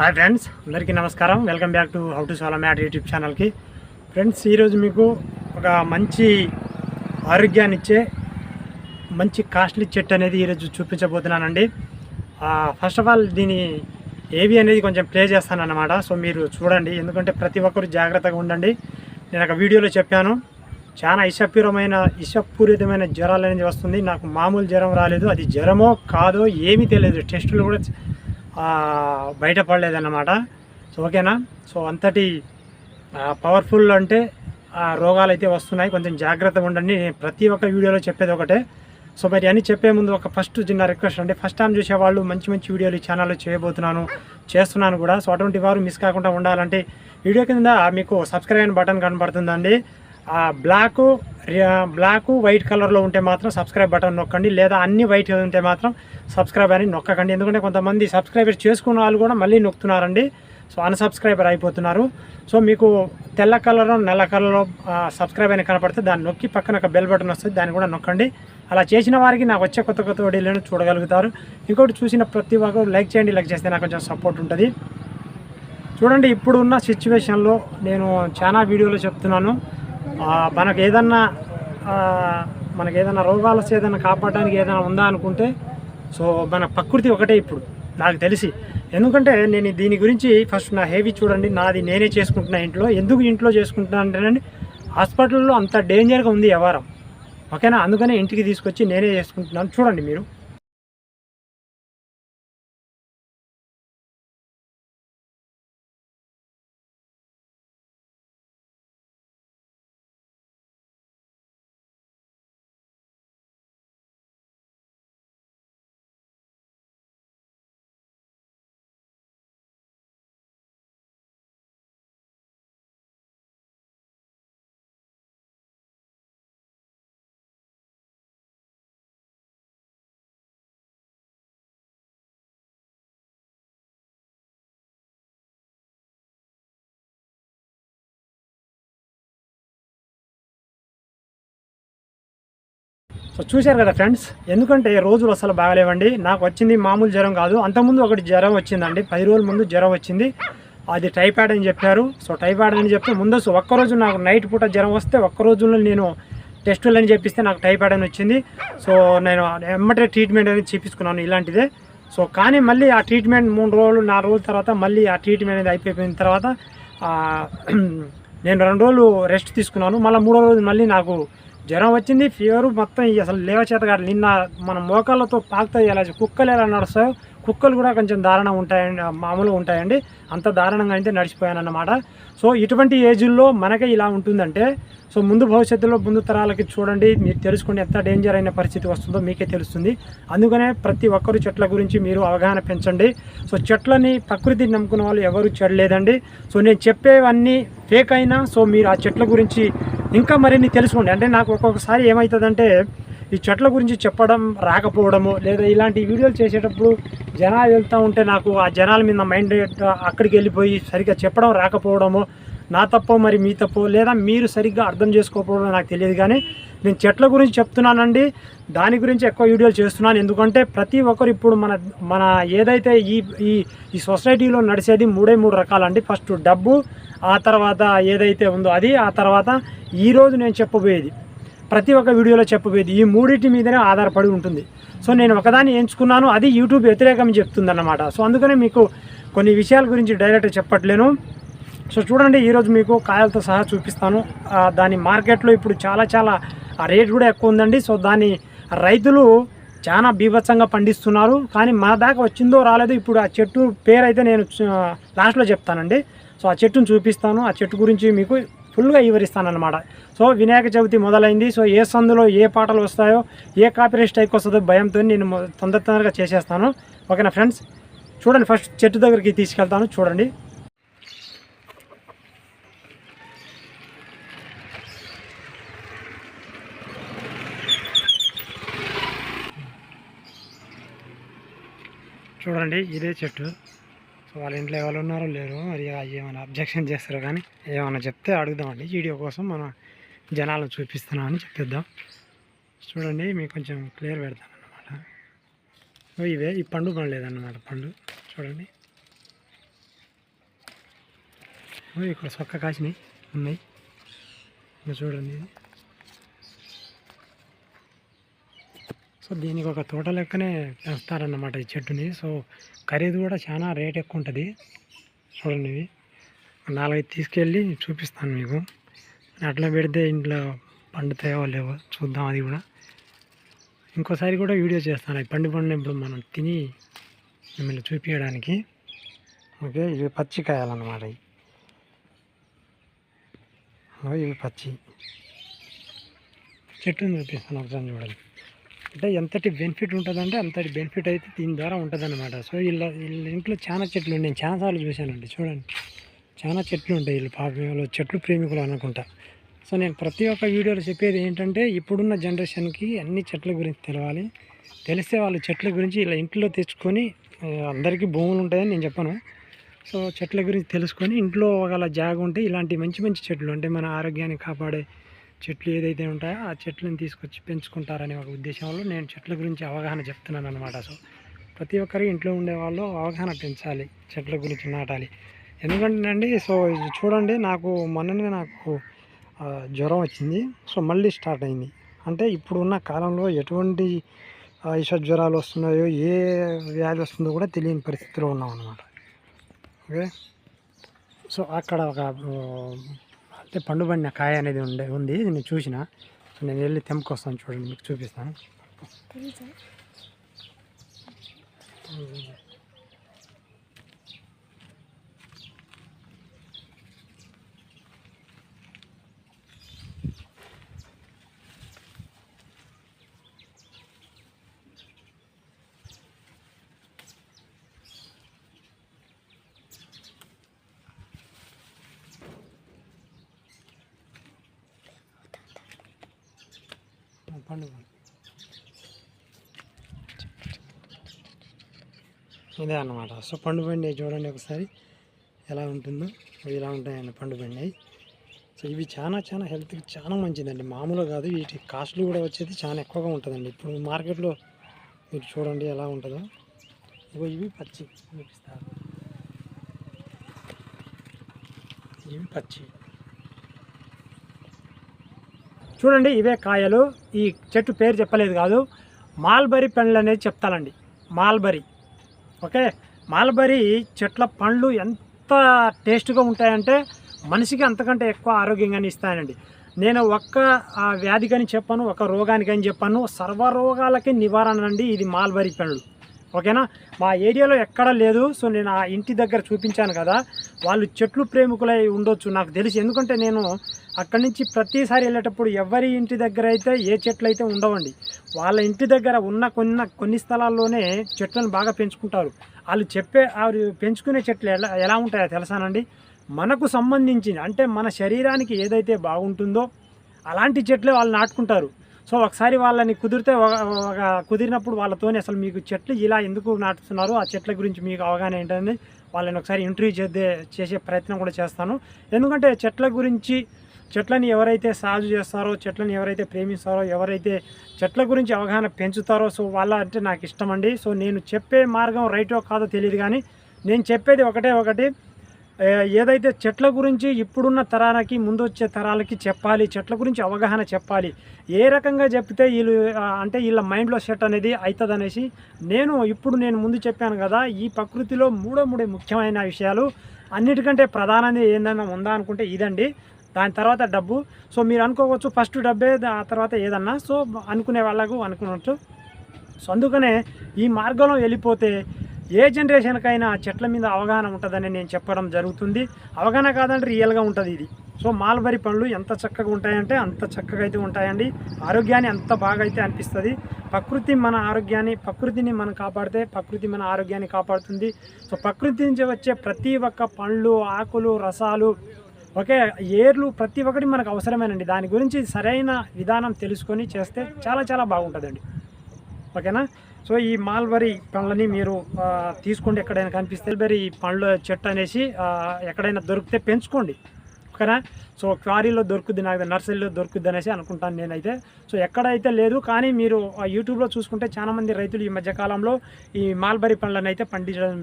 Hi friends అందరికీ నమస్కారం. Welcome back to how to సోలా mat YouTube ఛానల్కి ఫ్రెండ్స్ ఈరోజు మీకు ఒక మంచి ఆరోగ్యాన్ని ఇచ్చే మంచి కాస్ట్లీ చెట్టు అనేది ఈరోజు చూపించబోతున్నానండి. ఫస్ట్ ఆఫ్ ఆల్ దీని ఏవి అనేది కొంచెం ప్లే చేస్తాను అన్నమాట సో మీరు చూడండి. ఎందుకంటే ప్రతి ఒక్కరు జాగ్రత్తగా ఉండండి. నేను ఒక వీడియోలో చెప్పాను. చాలా ఇషపూరమైన ఇషపూరితమైన జ్వరాలు అనేది వస్తుంది. నాకు మామూలు జ్వరం రాలేదు. అది జ్వరమో కాదో ఏమీ తెలియదు. టెస్టులు కూడా బయటపడలేదన్నమాట. సో ఓకేనా? సో అంతటి పవర్ఫుల్ అంటే రోగాలు అయితే వస్తున్నాయి. కొంచెం జాగ్రత్తగా ఉండండి. నేను ప్రతి ఒక్క వీడియోలో చెప్పేది ఒకటే. సో మరి అని చెప్పే ముందు ఒక ఫస్ట్ చిన్న రిక్వెస్ట్ అంటే ఫస్ట్ టైం చూసేవాళ్ళు మంచి మంచి వీడియోలు ఈ ఛానల్లో చేయబోతున్నాను చేస్తున్నాను కూడా. సో అటువంటి వారు మిస్ కాకుండా ఉండాలంటే వీడియో కింద మీకు సబ్స్క్రైబ్ అయిన బటన్ కనబడుతుందండి. ఆ బ్లాక్ బ్లాక్ వైట్ కలర్లో ఉంటే మాత్రం సబ్స్క్రైబ్ బటన్ నొక్కండి. లేదా అన్ని వైట్ ఉంటే మాత్రం సబ్స్క్రైబ్ అని నొక్కకండి. ఎందుకంటే కొంతమంది సబ్స్క్రైబర్ చేసుకున్న వాళ్ళు కూడా మళ్ళీ నొక్కుతున్నారండి. సో అన్సబ్స్క్రైబర్ అయిపోతున్నారు. సో మీకు తెల్ల కలర్ నల్ల కలర్లో సబ్స్క్రైబ్ అని కనపడితే దాన్ని నొక్కి పక్కన ఒక బెల్ బటన్ వస్తుంది దాన్ని కూడా నొక్కండి. అలా చేసిన వారికి నాకు వచ్చే కొత్త కొత్త వీడియోలను చూడగలుగుతారు. ఇంకోటి చూసిన ప్రతి ఒక్కరు లైక్ చేయండి. లైక్ చేస్తే నాకు కొంచెం సపోర్ట్ ఉంటుంది. చూడండి ఇప్పుడున్న సిచ్యువేషన్లో నేను చాలా వీడియోలో చెప్తున్నాను. మనకు ఏదన్నా మనకు ఏదైనా రోగాలు వస్తే ఏదైనా కాపాడడానికి ఏదైనా ఉందా అనుకుంటే సో మన ప్రకృతి ఒకటే ఇప్పుడు నాకు తెలిసి. ఎందుకంటే నేను దీని గురించి ఫస్ట్ నా హెవీ చూడండి నాది నేనే చేసుకుంటున్నా ఇంట్లో. ఎందుకు ఇంట్లో చేసుకుంటున్నా అంటేనండి హాస్పిటల్లో అంత డేంజర్గా ఉంది వ్యవహారం. ఓకేనా? అందుకనే ఇంటికి తీసుకొచ్చి నేనే చేసుకుంటున్నాను. చూడండి మీరు. సో చూశారు కదా ఫ్రెండ్స్ ఎందుకంటే రోజులు అసలు బాగలేవండి. నాకు వచ్చింది మామూలు జ్వరం కాదు. అంతకుముందు ఒకటి జ్వరం వచ్చిందండి. పది రోజుల ముందు జ్వరం వచ్చింది. అది టైఫాయిడ్ అని చెప్పారు. సో టైఫాయిడ్ అని చెప్తే ముందస్తు ఒక్కరోజు నాకు నైట్ పూట జ్వరం వస్తే ఒక్కరోజులో నేను టెస్టులు అని చెప్పిస్తే నాకు టైఫాయిడ్ అని వచ్చింది. సో నేను ఎమ్మటే ట్రీట్మెంట్ అనేది చేపించుకున్నాను ఇలాంటిదే. సో కానీ మళ్ళీ ఆ ట్రీట్మెంట్ మూడు రోజులు నాలుగు రోజుల తర్వాత మళ్ళీ ఆ ట్రీట్మెంట్ అనేది అయిపోయిన తర్వాత నేను రెండు రోజులు రెస్ట్ తీసుకున్నాను. మళ్ళీ మూడో రోజు మళ్ళీ నాకు జ్వరం వచ్చింది ఫీవర్ మొత్తం ఈ అసలు లేవచేత కాదు. నిన్న మన మోకాళ్ళతో పాకుతాయి ఎలా కుక్కలు ఎలా నడుస్తాయో కుక్కలు కూడా కొంచెం దారుణంగా ఉంటాయండి మామూలుగా ఉంటాయండి. అంత దారుణంగా అయితే నడిచిపోయాను అన్నమాట సో ఇటువంటి ఏజ్లో మనకే ఇలా ఉంటుందంటే సో ముందు భవిష్యత్తులో ముందు తరాలకి చూడండి మీరు తెలుసుకోండి ఎంత డేంజర్ అయిన పరిస్థితి వస్తుందో మీకే తెలుస్తుంది. అందుకనే ప్రతి ఒక్కరు చెట్ల గురించి మీరు అవగాహన పెంచండి. సో చెట్లని ప్రకృతిని నమ్ముకున్న వాళ్ళు ఎవరు చెడలేదండి. సో నేను చెప్పేవన్నీ ఫేక్ అయినా సో మీరు ఆ చెట్ల గురించి ఇంకా మరిన్ని తెలుసుకోండి. అంటే నాకు ఒక్కొక్కసారి ఏమవుతుందంటే ఈ చెట్ల గురించి చెప్పడం రాకపోవడము లేదా ఇలాంటి వీడియోలు చేసేటప్పుడు జనాలు వెళ్తూ ఉంటే నాకు ఆ జనాల మీద మైండ్ అక్కడికి వెళ్ళిపోయి సరిగ్గా చెప్పడం రాకపోవడము నా తప్పో మరి మీ తప్పో లేదా మీరు సరిగ్గా అర్థం చేసుకోకపోవడం నాకు తెలియదు. కానీ నేను చెట్ల గురించి చెప్తున్నానండి. దాని గురించి ఎక్కువ వీడియోలు చేస్తున్నాను. ఎందుకంటే ప్రతి ఒక్కరు ఇప్పుడు మన మన ఏదైతే ఈ ఈ ఈ సొసైటీలో నడిచేది మూడే మూడు రకాలండి. ఫస్ట్ డబ్బు ఆ తర్వాత ఏదైతే ఉందో అది ఆ తర్వాత ఈరోజు నేను చెప్పబోయేది. ప్రతి ఒక్క వీడియోలో చెప్పబోయేది. ఈ మూడింటి మీదనే ఆధారపడి ఉంటుంది. సో నేను ఒకదాన్ని ఎంచుకున్నాను. అది యూట్యూబ్ వ్యతిరేకం చెప్తుందన్నమాట. సో అందుకనే మీకు కొన్ని విషయాల గురించి డైరెక్ట్ చెప్పట్లేను. సో చూడండి ఈరోజు మీకు కాయలతో సహా చూపిస్తాను. దాని మార్కెట్లో ఇప్పుడు చాలా చాలా రేటు రేట్ కూడా ఎక్కువ ఉందండి. సో దాని రైతులు చాలా బీభత్సంగా పండిస్తున్నారు. కానీ మా దాకా వచ్చిందో రాలేదో ఇప్పుడు ఆ చెట్టు పేరు అయితే నేను లాస్ట్లో చెప్తానండి. సో ఆ చెట్టును చూపిస్తాను. ఆ చెట్టు గురించి మీకు ఫుల్గా వివరిస్తాను సో వినాయక చవితి మొదలైంది. సో ఏ సందులో ఏ పాటలు వస్తాయో ఏ కాపీరైట్ స్ట్రైక్ వస్తుందో భయంతో నేను తొందర తొందరగా చేసేస్తాను. ఓకేనా ఫ్రెండ్స్? చూడండి ఫస్ట్ చెట్టు దగ్గరికి తీసుకెళ్తాను. చూడండి. చూడండి ఇదే చెట్టు. సో వాళ్ళ ఇంట్లో ఎవరు ఉన్నారో లేరు మరి ఏమైనా అబ్జెక్షన్ చేస్తారో కానీ ఏమైనా చెప్తే అడుగుదామండి. వీడియో కోసం మనం జనాలను చూపిస్తున్నామని చెప్పిద్దాం. చూడండి మీకు కొంచెం క్లియర్ పెడతాను అనమాట ఇవే ఈ పండు పండలేదన్నమాట పండు. చూడండి. ఓ, ఇక్కడ సొక్క కాసినాయి ఉన్నాయి. చూడండి. సో దీనికి ఒక తోట లెక్కనే పెంచుతారన్నమాట ఈ చెట్టుని. సో ఖరీదు కూడా చాలా రేట్ ఎక్కువ ఉంటుంది చూడండి ఇవి నాలుగైదు తీసుకెళ్ళి చూపిస్తాను మీకు. అట్లా పెడితే ఇంట్లో పండుతాయో లేవో చూద్దాం అది కూడా. ఇంకోసారి కూడా వీడియో చేస్తాను. అవి పండు పండినప్పుడు మనం తిని మిమ్మల్ని చూపించడానికి. ఓకే ఇవి పచ్చి కాయాలన్నమాట ఇవి పచ్చి. చెట్టుని చూపిస్తాను ఒకసారి చూడండి. అంటే ఎంతటి బెనిఫిట్ ఉంటుందంటే అంతటి బెనిఫిట్ అయితే దీని ద్వారా ఉంటుందన్నమాట. సో వీళ్ళ వీళ్ళ ఇంట్లో చాలా చెట్లు ఉన్నాయి. నేను చాలాసార్లు చూశానండి. చూడండి. చాలా చెట్లు ఉంటాయి. వీళ్ళు పాప వీళ్ళు చెట్లు ప్రేమికులు అనుకుంటా. సో నేను ప్రతి ఒక్క వీడియోలో చెప్పేది ఏంటంటే ఇప్పుడున్న జనరేషన్కి అన్ని చెట్ల గురించి తెలవాలి. తెలిస్తే వాళ్ళు చెట్ల గురించి ఇలా ఇంట్లో తెచ్చుకొని అందరికీ భూములు ఉంటాయని నేను చెప్పను. సో చెట్ల గురించి తెలుసుకొని ఇంట్లో ఒకవేళ జాగ ఉంటే ఇలాంటి మంచి మంచి చెట్లు అంటే మన ఆరోగ్యాన్ని కాపాడే చెట్లు ఏదైతే ఉంటాయో ఆ చెట్లను తీసుకొచ్చి పెంచుకుంటారనే ఒక ఉద్దేశంలో నేను చెట్ల గురించి అవగాహన చెప్తున్నాను అనమాట సో ప్రతి ఒక్కరు ఇంట్లో ఉండే వాళ్ళు అవగాహన పెంచాలి చెట్ల గురించి నాటాలి. ఎందుకంటే అండి సో ఇది చూడండి నాకు మొన్ననే నాకు జ్వరం వచ్చింది. సో మళ్ళీ స్టార్ట్ అయింది. అంటే ఇప్పుడున్న కాలంలో ఎటువంటి ఆ, జ్వరాలు వస్తున్నాయో ఏ వ్యాధి వస్తుందో కూడా తెలియని పరిస్థితిలో ఉన్నాం అనమాట ఓకే? సో అక్కడ ఒక అంటే పండు పండిన కాయ అనేది ఉండే ఉంది. నేను చూసిన. నేను వెళ్ళి తెంపుకొస్తాను చూడండి మీకు చూపిస్తాను పండు ఇదే అన్నమాట. సో పండుపండి చూడండి ఒకసారి ఎలా ఉంటుందో ఇలా ఉంటాయండి పండుపండి సో ఇవి చాలా చాలా హెల్త్కి చాలా మంచిదండి. మామూలు కాదు వీటి కాస్ట్లు కూడా వచ్చేది చాలా ఎక్కువగా ఉంటుందండి. ఇప్పుడు మార్కెట్లో మీరు చూడండి ఎలా ఉంటుందో. ఇగో ఇవి పచ్చి. చూపిస్తారు ఇవి పచ్చి. చూడండి ఇవే కాయలు. ఈ చెట్టు పేరు చెప్పలేదు కాదు. మాల్బరీ పండ్లు అనేది చెప్తానండి. మాల్బరీ. ఓకే? మాల్బరీ చెట్ల పండ్లు ఎంత టేస్ట్గా ఉంటాయంటే మనిషికి అంతకంటే ఎక్కువ ఆరోగ్యంగానే ఇస్తాయండి. నేను ఒక్క ఆ, వ్యాధికని చెప్పాను ఒక రోగానికని చెప్పాను. సర్వరోగాలకి నివారణ అండి ఇది మాల్బరీ పండ్లు ఓకేనా? మా ఏరియాలో ఎక్కడా లేదు. సో నేను ఆ ఇంటి దగ్గర చూపించాను కదా. వాళ్ళు చెట్లు ప్రేమికులై ఉండొచ్చు నాకు తెలిసి. ఎందుకంటే నేను అక్కడి నుంచి ప్రతిసారి వెళ్ళేటప్పుడు ఎవరి ఇంటి దగ్గర అయితే ఏ చెట్లు అయితే ఉండవండి. వాళ్ళ ఇంటి దగ్గర ఉన్న కొన్ని కొన్ని స్థలాల్లోనే చెట్లను బాగా పెంచుకుంటారు. వాళ్ళు చెప్పే వారు పెంచుకునే చెట్లు ఎలా ఎలా ఉంటాయో తెలుసానండి? మనకు సంబంధించిన అంటే మన శరీరానికి ఏదైతే బాగుంటుందో అలాంటి చెట్లే వాళ్ళు నాటుకుంటారు. సో ఒకసారి వాళ్ళని కుదిరితే కుదిరినప్పుడు వాళ్ళతోనే అసలు మీకు చెట్లు ఇలా ఎందుకు నాటుతున్నారు? ఆ చెట్ల గురించి మీకు అవగాహన ఏంటని వాళ్ళని ఒకసారి ఇంటర్వ్యూ చేద్దే చేసే ప్రయత్నం కూడా చేస్తాను. ఎందుకంటే చెట్ల గురించి చెట్లని ఎవరైతే సాగు చేస్తారో చెట్లను ఎవరైతే ప్రేమిస్తారో ఎవరైతే చెట్ల గురించి అవగాహన పెంచుతారో సో వాళ్ళ అంటే నాకు ఇష్టం అండి సో నేను చెప్పే మార్గం రైటో కాదో తెలియదు కానీ నేను చెప్పేది ఒకటే ఒకటి. ఏదైతే చెట్ల గురించి ఇప్పుడున్న తరాలకి ముందు వచ్చే తరాలకి చెప్పాలి చెట్ల గురించి అవగాహన చెప్పాలి ఏ రకంగా చెప్తే వీళ్ళు అంటే వీళ్ళ మైండ్లో సెట్ అనేది అవుతుంది అనేసి నేను ఇప్పుడు నేను ముందు చెప్పాను కదా ఈ ప్రకృతిలో మూడో మూడు ముఖ్యమైన విషయాలు. అన్నిటికంటే ప్రధానది ఏందన్నా ఉందా అనుకుంటే ఇదండి. దాని తర్వాత డబ్బు. సో మీరు అనుకోవచ్చు ఫస్ట్ డబ్బే ఆ తర్వాత ఏదన్నా. సో అనుకునే వాళ్ళకు అనుకున్నట్టు. సో అందుకనే ఈ మార్గంలో వెళ్ళిపోతే ఏ జనరేషన్కైనా చెట్ల మీద అవగాహన ఉంటుందని నేను చెప్పడం జరుగుతుంది. అవగాహన కాదంటే రియల్గా ఉంటుంది ఇది. సో మాల్బరి పండ్లు ఎంత చక్కగా ఉంటాయంటే అంత చక్కగా అయితే ఉంటాయండి. ఆరోగ్యాన్ని అంత బాగా అయితే అనిపిస్తుంది. ప్రకృతి మన ఆరోగ్యాన్ని ప్రకృతిని మనం కాపాడితే ప్రకృతి మన ఆరోగ్యాన్ని కాపాడుతుంది. సో ప్రకృతి నుంచి వచ్చే ప్రతి ఒక్క పండ్లు ఆకులు రసాలు ఓకే ఏర్లు ప్రతి ఒక్కటి మనకు అవసరమేనండి. దాని గురించి సరైన విధానం తెలుసుకొని చేస్తే చాలా చాలా బాగుంటుందండి. ఓకేనా? సో ఈ మాల్బరీ పండ్లని మీరు తీసుకోండి ఎక్కడైనా కనిపిస్తే. మాల్బరీ పండ్ల చెట్టు అనేసి ఎక్కడైనా దొరికితే పెంచుకోండి. ఓకేనా? సో క్వారీలో దొరుకుద్ది నాకు నర్సరీలో దొరుకుద్ది అనేసి అనుకుంటాను నేనైతే. సో ఎక్కడైతే లేదు కానీ మీరు ఆ యూట్యూబ్లో చూసుకుంటే చాలామంది రైతులు ఈ మధ్యకాలంలో ఈ మాల్బరీ పండ్లను అయితే పండించడం